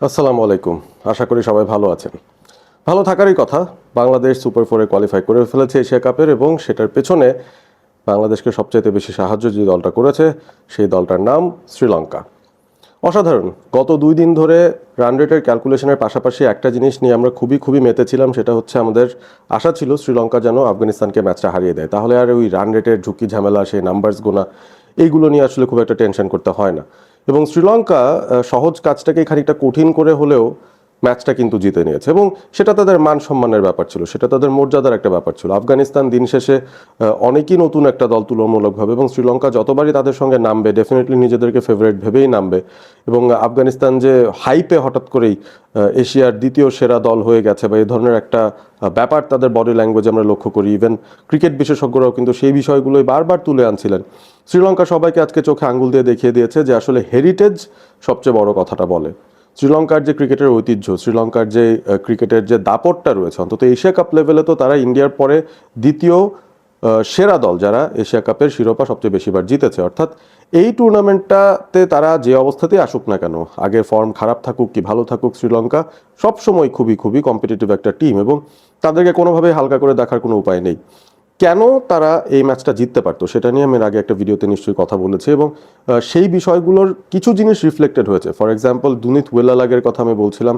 আসসালামু আলাইকুম। আশা করি সবাই ভালো আছেন। ভালো থাকারই কথা, বাংলাদেশ সুপার ফোরে কোয়ালিফাই করে ফেলেছে এশিয়া কাপের এবং সেটার পেছনে বাংলাদেশকে সবচাইতে বেশি সাহায্য যে দলটা করেছে, সেই দলটার নাম শ্রীলঙ্কা। অসাধারণ। গত দুই দিন ধরে রান রেটের ক্যালকুলেশনের পাশাপাশি একটা জিনিস নিয়ে আমরা খুবই খুবই মেতেছিলাম, সেটা হচ্ছে আমাদের আশা ছিল শ্রীলঙ্কা যেন আফগানিস্তানকে ম্যাচটা হারিয়ে দেয়। তাহলে আর ওই রান রেটের ঝুঁকি ঝামেলা, সেই নাম্বারস গোনা, এইগুলো নিয়ে আসলে খুব একটা টেনশন করতে হয় না। এবং শ্রীলঙ্কা সহজ কাজটাকে খানিকটা কঠিন করে হলেও ম্যাচটা কিন্তু জিতে নিয়েছে এবং সেটা তাদের মান সম্মানের ব্যাপার ছিল, সেটা তাদের মর্যাদার একটা ব্যাপার ছিল। আফগানিস্তান দিন শেষে অনেকই নতুন একটা দল তুলনামূলকভাবে এবং শ্রীলঙ্কা যতবারই তাদের সঙ্গে নামবে ডেফিনেটলি নিজেদেরকে ফেভারিট ভেবেই নামবে এবং আফগানিস্তান যে হাইপে হঠাৎ করেই এশিয়ার দ্বিতীয় সেরা দল হয়ে গেছে বা এই ধরনের একটা ব্যাপার তাদের বডি ল্যাঙ্গুয়েজ আমরা লক্ষ্য করি। ইভেন ক্রিকেট বিশেষজ্ঞরাও কিন্তু সেই বিষয়গুলোই বারবার তুলে আনছিলেন। শ্রীলঙ্কা সবাইকে আজকে চোখে আঙ্গুল দিয়ে দেখিয়ে দিয়েছে যে আসলে হেরিটেজ সবচেয়ে বড় কথাটা বলে। শ্রীলঙ্কার যে ক্রিকেটের ঐতিহ্য, শ্রীলঙ্কার যে ক্রিকেটের যে দাপটটা রয়েছে, অন্তত এশিয়া কাপ লেভেলে তো তারা ইন্ডিয়ার পরে দ্বিতীয় সেরা দল যারা এশিয়া কাপের শিরোপা সবচেয়ে বেশিবার জিতেছে। অর্থাৎ এই টুর্নামেন্টটাতে তারা যে অবস্থাতেই আসুক না কেন, আগের ফর্ম খারাপ থাকুক কি ভালো থাকুক শ্রীলঙ্কা, সবসময় খুবই খুবই কম্পিটিটিভ একটা টিম এবং তাদেরকে কোনোভাবেই হালকা করে দেখার কোনো উপায় নেই। কেন তারা এই ম্যাচটা জিততে পারতো? সেটা নিয়ে আমি আগে একটা ভিডিওতে নিশ্চয়ই কথা বলেছি এবং সেই বিষয়গুলোর কিছু জিনিস রিফ্লেক্টেড হয়েছে। ফর এক্সাম্পল দুনিত ওয়েলালাগের কথা আমি বলছিলাম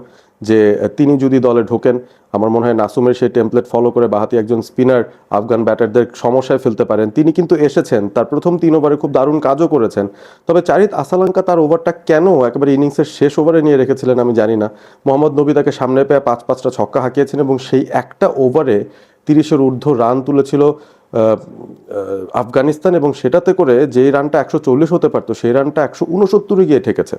যে, তিনি যদি দলে ঢোকেন, আমার মনে হয় নাসুমের সেই টেমপ্লেট ফলো করে বাহাতি একজন স্পিনার আফগান ব্যাটারদের সমস্যায় ফেলতে পারেন। তিনি কিন্তু এসেছেন, তার প্রথম তিন ওভারে খুব দারুণ কাজও করেছেন। তবে চারিত আসালাঙ্কা তার ওভারটা কেন একেবারে ইনিংসের শেষ ওভারে নিয়ে রেখেছিলেন আমি জানি না। মোহাম্মদ নবী তাকে সামনে পেয়ে পাঁচ পাঁচটা ছক্কা হাঁকিয়েছেন এবং সেই একটা ওভারে তিরিশের ঊর্ধ্ব রান তুলেছিল আফগানিস্তান এবং সেটাতে করে যে রানটা একশো চল্লিশ হতে পারতো, সেই রানটা একশো উনসত্তরে গিয়ে ঠেকেছে।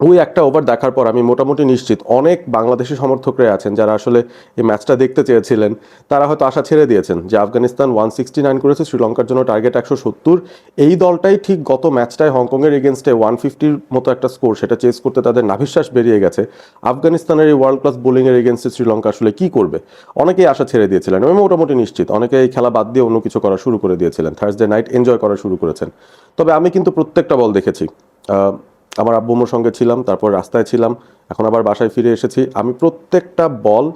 ওই একটা ওভার দেখার পর আমি মোটামুটি নিশ্চিত অনেক বাংলাদেশি সমর্থকরা আছেন যারা আসলে এই ম্যাচটা দেখতে চেয়েছিলেন। তারা হয়তো আশা ছেড়ে দিয়েছেন যে আফগানিস্তান ওয়ান সিক্সটি নাইন করেছে, শ্রীলঙ্কার জন্য টার্গেট একশো সত্তর। এই দলটাই ঠিক গত ম্যাচটায় হংকংয়ের এগেনস্টে ওয়ান ফিফটির মতো একটা স্কোর সেটা চেস করতে তাদের নাভিশ্বাস বেরিয়ে গেছে। আফগানিস্তানের এই ওয়ার্ল্ড ক্লাস বোলিংয়ের এগেনস্টে শ্রীলঙ্কা আসলে কি করবে? অনেকেই আশা ছেড়ে দিয়েছিলেন আমি মোটামুটি নিশ্চিত অনেকে এই খেলা বাদ দিয়ে অন্য কিছু করা শুরু করে দিয়েছিলেন। থার্সডে নাইট এনজয় করা শুরু করেছেন। তবে আমি কিন্তু প্রত্যেকটা বল দেখেছি। আমার আব্বুমোর সঙ্গে ছিলাম, তারপর রাস্তায় ছিলাম, এখন আবার বাসায় ফিরে এসেছি। আমি প্রত্যেকটা বল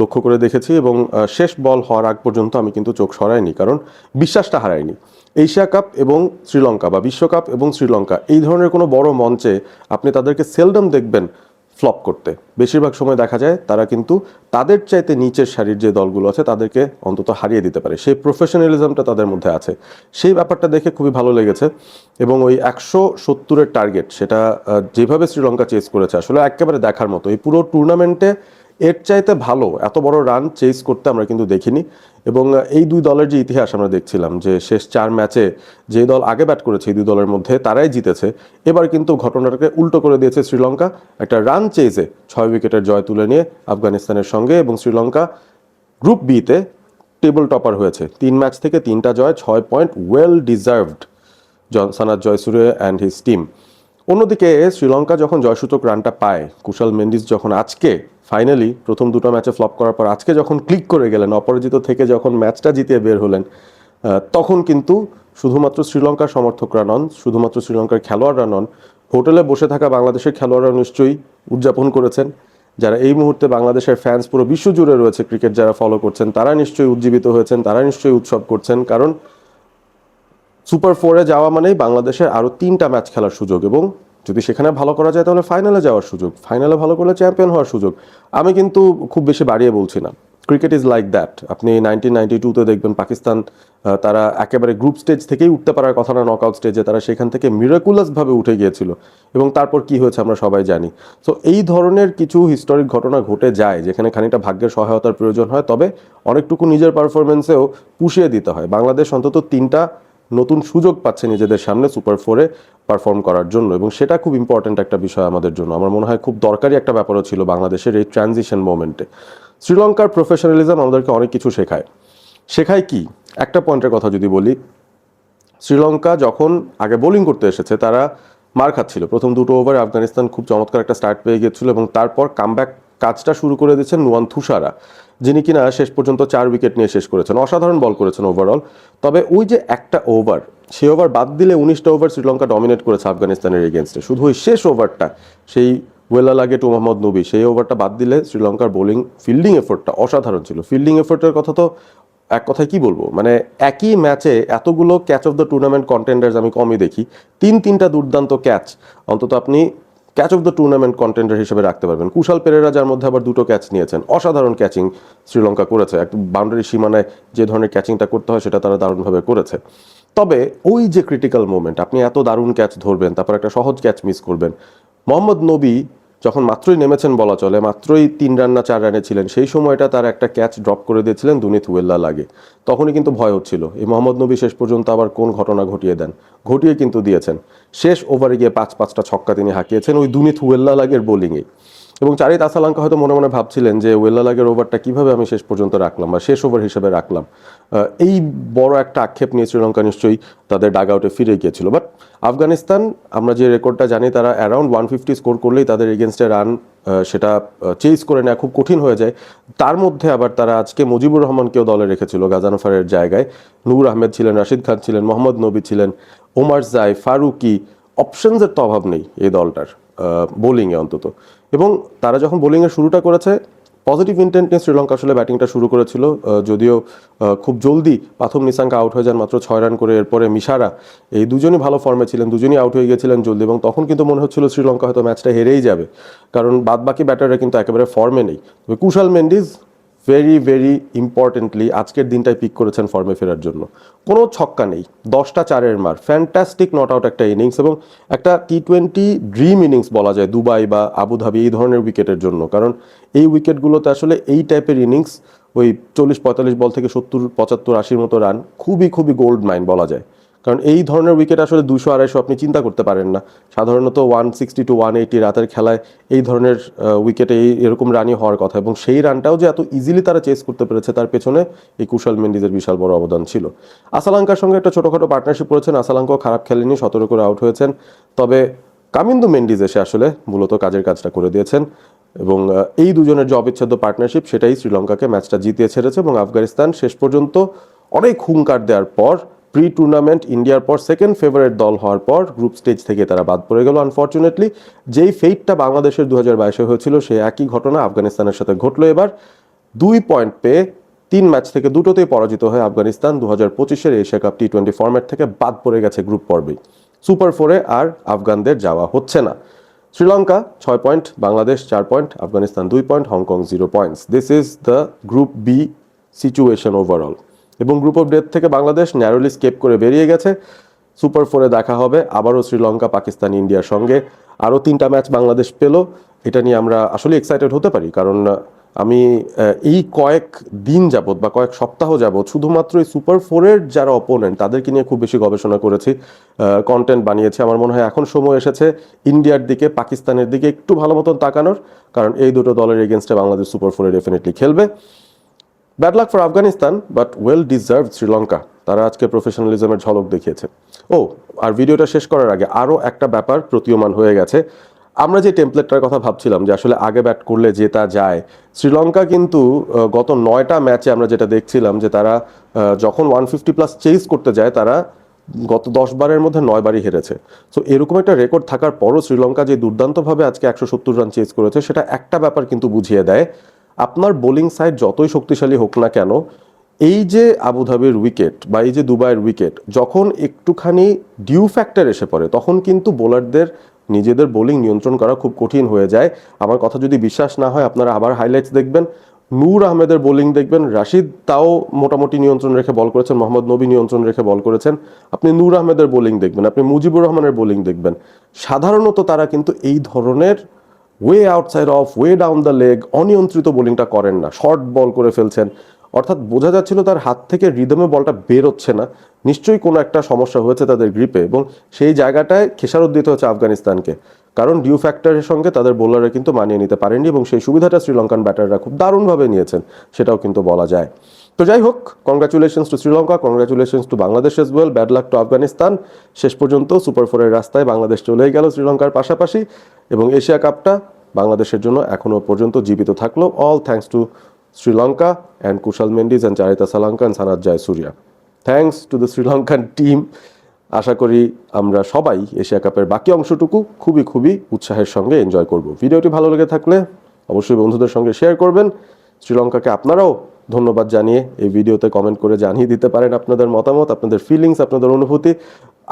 লক্ষ্য করে দেখেছি এবং শেষ বল হওয়ার আগ পর্যন্ত আমি কিন্তু চোখ সরাইনি, কারণ বিশ্বাসটা হারাইনি। এশিয়া কাপ এবং শ্রীলঙ্কা বা বিশ্বকাপ এবং শ্রীলঙ্কা, এই ধরনের কোনো বড় মঞ্চে আপনি তাদেরকে সেলডম দেখবেন ফ্লপ করতে। বেশিরভাগ সময় দেখা যায় তারা কিন্তু তাদের চাইতে নিচের সারির যে দলগুলো আছে তাদেরকে অন্তত হারিয়ে দিতে পারে। সেই প্রফেশনালিজমটা তাদের মধ্যে আছে। সেই ব্যাপারটা দেখে খুবই ভালো লেগেছে এবং ওই একশো সত্তরের টার্গেট সেটা যেভাবে শ্রীলঙ্কা চেস করেছে, আসলে একেবারে দেখার মতো। এই পুরো টুর্নামেন্টে এর চাইতে ভালো, এত বড় রান চেস করতে আমরা কিন্তু দেখিনি। এবং এই দুই দলের যে ইতিহাস আমরা দেখছিলাম, যে শেষ চার ম্যাচে যে দল আগে ব্যাট করেছে এই দুই দলের মধ্যে, তারাই জিতেছে। এবার কিন্তু ঘটনাটাকে উল্টো করে দিয়েছে শ্রীলঙ্কা। একটা রান চেজে ছয় উইকেটের জয় তুলে নিয়ে আফগানিস্তানের সঙ্গে এবং শ্রীলঙ্কা গ্রুপ বিতে টেবল টপার হয়েছে। তিন ম্যাচ থেকে তিনটা জয়, ছয় point well deserved Sanath Jayasuriya and his team অন্যদিকে শ্রীলঙ্কা যখন জয়সূচক রানটা পায়, কুশাল মেন্ডিস যখন আজকে ফাইনালি প্রথম দুটো ম্যাচে ফ্লপ করার পর আজকে যখন ক্লিক করে গেলেন, অপরাজিত থেকে যখন ম্যাচটা জিতিয়ে বের হলেন তখন কিন্তু শুধুমাত্র শ্রীলঙ্কার সমর্থকরা নন, শুধুমাত্র শ্রীলঙ্কার খেলোয়াড়রা নন, হোটেলে বসে থাকা বাংলাদেশের খেলোয়াড়রা নিশ্চয়ই উদযাপন করেছেন। যারা এই মুহূর্তে বাংলাদেশের ফ্যান্স পুরো বিশ্ব জুড়ে রয়েছে ক্রিকেট যারা ফলো করছেন, তারা নিশ্চয়ই উজ্জীবিত হয়েছেন, তারা নিশ্চয়ই উৎসব করছেন, কারণ সুপার ফোরে যাওয়া মানেই বাংলাদেশের আরও তিনটা ম্যাচ খেলার সুযোগ এবং যদি সেখানে ভালো করা যায় তাহলে ফাইনালে যাওয়ার সুযোগ ফাইনালে ভালো করলে চ্যাম্পিয়ন হওয়ার সুযোগ। আমি কিন্তু খুব বেশি বাড়িয়ে বলছি না। ক্রিকেট ইজ লাইক দ্যাট আপনি নাইনটিন নাইনটি টুতে দেখবেন পাকিস্তান তারা একেবারে গ্রুপ স্টেজ থেকেই উঠতে পারার কথা না নকআউট স্টেজে তারা সেখান থেকে মিরাকুলাসভাবে উঠে গিয়েছিল। এবং তারপর কি হয়েছে আমরা সবাই জানি। তো এই ধরনের কিছু হিস্টোরিক ঘটনা ঘটে যায়, যেখানে খানিকটা ভাগ্যের সহায়তার প্রয়োজন হয়। তবে অনেকটুকু নিজের পারফরমেন্সেও পুষিয়ে দিতে হয়। বাংলাদেশ অন্তত তিনটা নতুন সুযোগ পাচ্ছে নিজেদের সামনে সুপার ফোরে পারফর্ম করার জন্য এবং সেটা খুব ইম্পর্ট্যান্ট একটা বিষয় আমাদের জন্য। আমার মনে হয় খুব দরকারি একটা ব্যাপারও ছিল বাংলাদেশের এই ট্রানজিশন মোমেন্টে শ্রীলঙ্কার প্রফেশনালিজম আমাদেরকে অনেক কিছু শেখায়। শেখায় কি? একটা পয়েন্টের কথা যদি বলি, শ্রীলঙ্কা যখন আগে বোলিং করতে এসেছে, তারা মার খাচ্ছিল। প্রথম দুটো ওভারে আফগানিস্তান খুব চমৎকার একটা স্টার্ট পেয়ে গিয়েছিল এবং তারপর কামব্যাক কাজটা শুরু করে দিয়েছেন নুয়ান থুসারা। যিনি কিনা শেষ পর্যন্ত চার উইকেট নিয়ে শেষ করেছেন। অসাধারণ বল করেছেন ওভারঅল তবে ওই যে একটা ওভার সেই ওভার বাদ দিলে উনিশটা ওভার শ্রীলঙ্কা ডমিনেট করেছে আফগানিস্তানের এগেনস্টে শুধু ওই শেষ ওভারটা সেই ওয়েলা লাগে টু মোহাম্মদ নবী, সেই ওভারটা বাদ দিলে শ্রীলঙ্কার বোলিং ফিল্ডিং এফোর্টটা অসাধারণ ছিল। ফিল্ডিং এফোর্টের কথা তো এক কথায় কি বলব? মানে একই ম্যাচে এতগুলো catch of the tournament contenders আমি কমই দেখি। তিন তিনটা দুর্দান্ত ক্যাচ অন্তত আপনি catch of the tournament contender হিসেবে রাখতে পারবেন। কুশাল পেরেরা, যার মধ্যে আবার দুটো ক্যাচ নিয়েছেন, অসাধারণ ক্যাচিং শ্রীলঙ্কা করেছে। এক বাউন্ডারি সীমানায় যে ধরনের ক্যাচিংটা করতে হয়, সেটা তারা দারুণভাবে করেছে। তবে ওই যে ক্রিটিক্যাল মোমেন্ট আপনি এত দারুণ ক্যাচ ধরবেন, তারপর একটা সহজ ক্যাচ মিস করবেন। মোহাম্মদ নবী যখন মাত্রই নেমেছেন বলা চলে, মাত্রই তিন রান না চার রানে ছিলেন, সেই সময়টা তার একটা ক্যাচ ড্রপ করে দিয়েছিলেন দুনিত ওয়েল্লা লাগে তখনই কিন্তু ভয় হচ্ছিল এই মোহাম্মদ নবী শেষ পর্যন্ত আবার কোন ঘটনা ঘটিয়ে দেন। ঘটিয়ে কিন্তু দিয়েছেন। শেষ ওভারে গিয়ে পাঁচ পাঁচটা ছক্কা তিনি হাঁকিয়েছেন ওই দুনিত ওয়েল্লা লাগের বোলিংয়ে এবং চারিত আসালাঙ্কা হয়তো মনে মনে ভাবছিলেন যে ওয়েল্লা লাগের ওভারটা কীভাবে আমি শেষ পর্যন্ত রাখলাম বা শেষ ওভার হিসেবে রাখলাম। এই বড় একটা আক্ষেপ নিয়ে শ্রীলঙ্কা নিশ্চয়ই তাদের ডাগ আউটে ফিরে গিয়েছিল। বাট আফগানিস্তান, আমরা যে রেকর্ডটা জানি, তারা অ্যারাউন্ড ওয়ান ফিফটি স্কোর করলেই তাদের এগেনস্টে রান সেটা চেজ করে নেওয়া খুব কঠিন হয়ে যায়। তার মধ্যে আবার তারা আজকে মুজিবুর রহমানকেও দলে রেখেছিল গাজানফারের জায়গায়। নূর আহমেদ ছিলেন, রাশিদ খান ছিলেন, মোহাম্মদ নবী ছিলেন, ওমার জাই, ফারুকি অপশনসের তো অভাব নেই এই দলটার বোলিংয়ে অন্তত। এবং তারা যখন বোলিংয়ের শুরুটা করেছে পজিটিভ ইন্টেন্ট নিয়ে শ্রীলঙ্কা আসলে ব্যাটিংটা শুরু করেছিল। যদিও খুব জলদি প্রথম নিসাঙ্কা আউট হয়ে যান মাত্র ছয় রান করে, এরপরে মিশারা। এই দুজনই ভালো ফর্মে ছিলেন, দুজনই আউট হয়ে গিয়েছিলেন জলদি এবং তখন কিন্তু মনে হচ্ছিল শ্রীলঙ্কা হয়তো ম্যাচটা হেরেই যাবে। কারণ বাদবাকি ব্যাটাররা কিন্তু একেবারে ফর্মে নেই। তবে Kusal Mendis very very importantly আজকের দিনটাই পিক করেছেন ফর্মে ফেরার জন্য। কোনো ছক্কা নেই। দশটা চারের মার। ফ্যান্টাস্টিক নট আউট একটা ইনিংস এবং একটা টি টোয়েন্টি ড্রিম ইনিংস বলা যায় দুবাই বা আবুধাবি এই ধরনের উইকেটের জন্য। কারণ এই উইকেটগুলোতে আসলে এই টাইপের ইনিংস ওই চল্লিশ পঁয়তাল্লিশ বল থেকে সত্তর, পঁচাত্তর, আশির মতো রান খুবই খুবই গোল্ড মাইন বলা যায়। কারণ এই ধরনের উইকেট আসলে দুশো আড়াইশো আপনি চিন্তা করতে পারেন না। সাধারণত one sixty to one eighty রাতের খেলায় এই ধরনের উইকেটে এই এরকম রানই হওয়ার কথা এবং সেই রানটাও যে এত ইজিলি তারা চেস করতে পেরেছে তার পেছনে এই কুশাল মেন্ডিজের বিশাল বড় অবদান ছিল। আসালাঙ্কার সঙ্গে একটা ছোটোখাটো পার্টনারশিপ করেছেন। আসালাঙ্কাও খারাপ খেলেনি, সতেরো করে আউট হয়েছেন। তবে কামিন্দু মেন্ডিজ এসে আসলে মূলত কাজের কাজটা করে দিয়েছেন এবং এই দুজনের যে অবিচ্ছেদ্য পার্টনারশিপ সেটাই শ্রীলঙ্কাকে ম্যাচটা জিতিয়ে ছেড়েছে এবং আফগানিস্তান শেষ পর্যন্ত অনেক হুঙ্কার দেওয়ার পর প্রি টুর্নামেন্ট ইন্ডিয়ার পর সেকেন্ড ফেভারিট দল হওয়ার পর গ্রুপ স্টেজ থেকে তারা বাদ পড়ে গেল। আনফর্চুনেটলি যেই ফেইটটা বাংলাদেশের দু হাজার বাইশে হয়েছিল সেই একই ঘটনা আফগানিস্তানের সাথে ঘটলো এবার। দুই পয়েন্ট পেয়ে তিন ম্যাচ থেকে দুটোতেই পরাজিত হয়ে আফগানিস্তান দু হাজার পঁচিশের Asia cup T twenty format থেকে বাদ পড়ে গেছে গ্রুপ পর্বেই। সুপার ফোরে আর আফগানদের যাওয়া হচ্ছে না। শ্রীলঙ্কা ছয় পয়েন্ট বাংলাদেশ চার পয়েন্ট আফগানিস্তান দুই point Hong Kong zero points this is the group B situation overall এবং গ্রুপ অফ ডেথ থেকে বাংলাদেশ ন্যারোলি স্কেপ করে বেরিয়ে গেছে। সুপার ফোরে দেখা হবে, আবারও শ্রীলঙ্কা, পাকিস্তান, ইন্ডিয়ার সঙ্গে। আরও তিনটা ম্যাচ বাংলাদেশ পেল, এটা নিয়ে আমরা আসলে এক্সাইটেড হতে পারি, কারণ আমি এই কয়েক দিন যাবৎ বা কয়েক সপ্তাহ যাবৎ শুধুমাত্র এই সুপার ফোরের যারা অপোনেন্ট তাদেরকে নিয়ে খুব বেশি গবেষণা করেছি কন্টেন্ট বানিয়েছি। আমার মনে হয় এখন সময় এসেছে ইন্ডিয়ার দিকে, পাকিস্তানের দিকে একটু ভালো মতন তাকানোর, কারণ এই দুটো দলের এগেনস্টে বাংলাদেশ সুপার ফোরে ডেফিনেটলি খেলবে। Bad luck for Afghanistan but well deserve Sri Lanka তারা আজকে প্রফেশনালিজমের ঝলক দেখিয়েছে। ও, আর ভিডিওটা শেষ করার আগে আরও একটা ব্যাপার প্রতীয়মান হয়ে গেছে। আমরা যে টেমপ্লেটটার কথা ভাবছিলাম যে আসলে আগে ব্যাট করলে জেতা যায় শ্রীলঙ্কা কিন্তু গত নয়টা ম্যাচে আমরা যেটা দেখছিলাম যে তারা যখন ওয়ান ফিফটি প্লাস চেস করতে যায়, তারা গত দশ বারের মধ্যে নয় বারই হেরেছে। সো এরকম একটা রেকর্ড থাকার পরও শ্রীলঙ্কা যে দুর্দান্তভাবে আজকে একশো সত্তর রান চেস করেছে, সেটা একটা ব্যাপার কিন্তু বুঝিয়ে দেয়। আপনার বোলিং সাইড যতই শক্তিশালী হোক না কেন, এই যে আবুধাবির উইকেট বা এই যে দুবাইয়ের উইকেট যখন একটুখানি ডিউ ফ্যাক্টর এসে পড়ে, তখন কিন্তু বোলারদের নিজেদের বোলিং নিয়ন্ত্রণ করা খুব কঠিন হয়ে যায়। আমার কথা যদি বিশ্বাস না হয়, আপনারা আবার হাইলাইটস দেখবেন। নূর আহমেদের বোলিং দেখবেন, রাশিদ তাও মোটামুটি নিয়ন্ত্রণ রেখে বল করেছেন, মোহাম্মদ নবী নিয়ন্ত্রণ রেখে বল করেছেন। আপনি নূর আহমেদের বোলিং দেখবেন, আপনি মুজিবুর রহমানের বোলিং দেখবেন। সাধারণত তারা কিন্তু এই ধরনের way outside off way down the leg অনিয়ন্ত্রিত বোলিংটা করেন না। শর্ট বল করে ফেলছেন। অর্থাৎ বোঝা যাচ্ছিল তার হাত থেকে রিদমে বলটা বেরোচ্ছে না। নিশ্চয়ই কোনো একটা সমস্যা হয়েছে তাদের গ্রিপে এবং সেই জায়গাটায় খেসারত দিতে হচ্ছে আফগানিস্তানকে। কারণ ডিউ ফ্যাক্টরের সঙ্গে তাদের বোলাররা কিন্তু মানিয়ে নিতে পারেননি এবং সেই সুবিধাটা শ্রীলঙ্কান ব্যাটাররা খুব দারুণভাবে নিয়েছেন, সেটাও কিন্তু বলা যায়। তো যাই হোক congratulations to Sri Lanka congratulations to Bangladesh as well bad luck to Afghanistan শেষ পর্যন্ত সুপার ফোরের রাস্তায় বাংলাদেশ চলেই গেল শ্রীলঙ্কার পাশাপাশি এবং এশিয়া কাপটা বাংলাদেশের জন্য এখনও পর্যন্ত জীবিত থাকল। All thanks to Sri Lanka and Kusal Mendis and Charith Asalanka and Sanath Jayasuriya thanks to the Sri Lankan team আশা করি আমরা সবাই এশিয়া কাপের বাকি অংশটুকু খুবই খুবই উৎসাহের সঙ্গে এনজয় করব। ভিডিওটি ভালো লেগে থাকলে অবশ্যই বন্ধুদের সঙ্গে শেয়ার করবেন। শ্রীলঙ্কাকে আপনারাও ধন্যবাদ জানিয়ে এই ভিডিওতে কমেন্ট করে জানিয়ে দিতে পারেন আপনাদের মতামত, আপনাদের ফিলিংস আপনাদের অনুভূতি।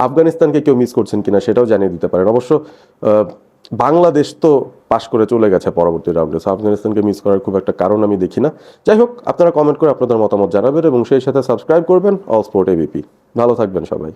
আফগানিস্তানকে কেউ মিস করছেন কিনা সেটাও জানিয়ে দিতে পারেন। অবশ্য বাংলাদেশ তো পাশ করে চলে গেছে পরবর্তী রাউন্ডে সো আফগানিস্তানকে মিস করার খুব একটা কারণ আমি দেখি না। যাই হোক, আপনারা কমেন্ট করে আপনাদের মতামত জানাবেন এবং সেই সাথে সাবস্ক্রাইব করবেন। অল স্পোর্ট এবিপি ভালো থাকবেন সবাই।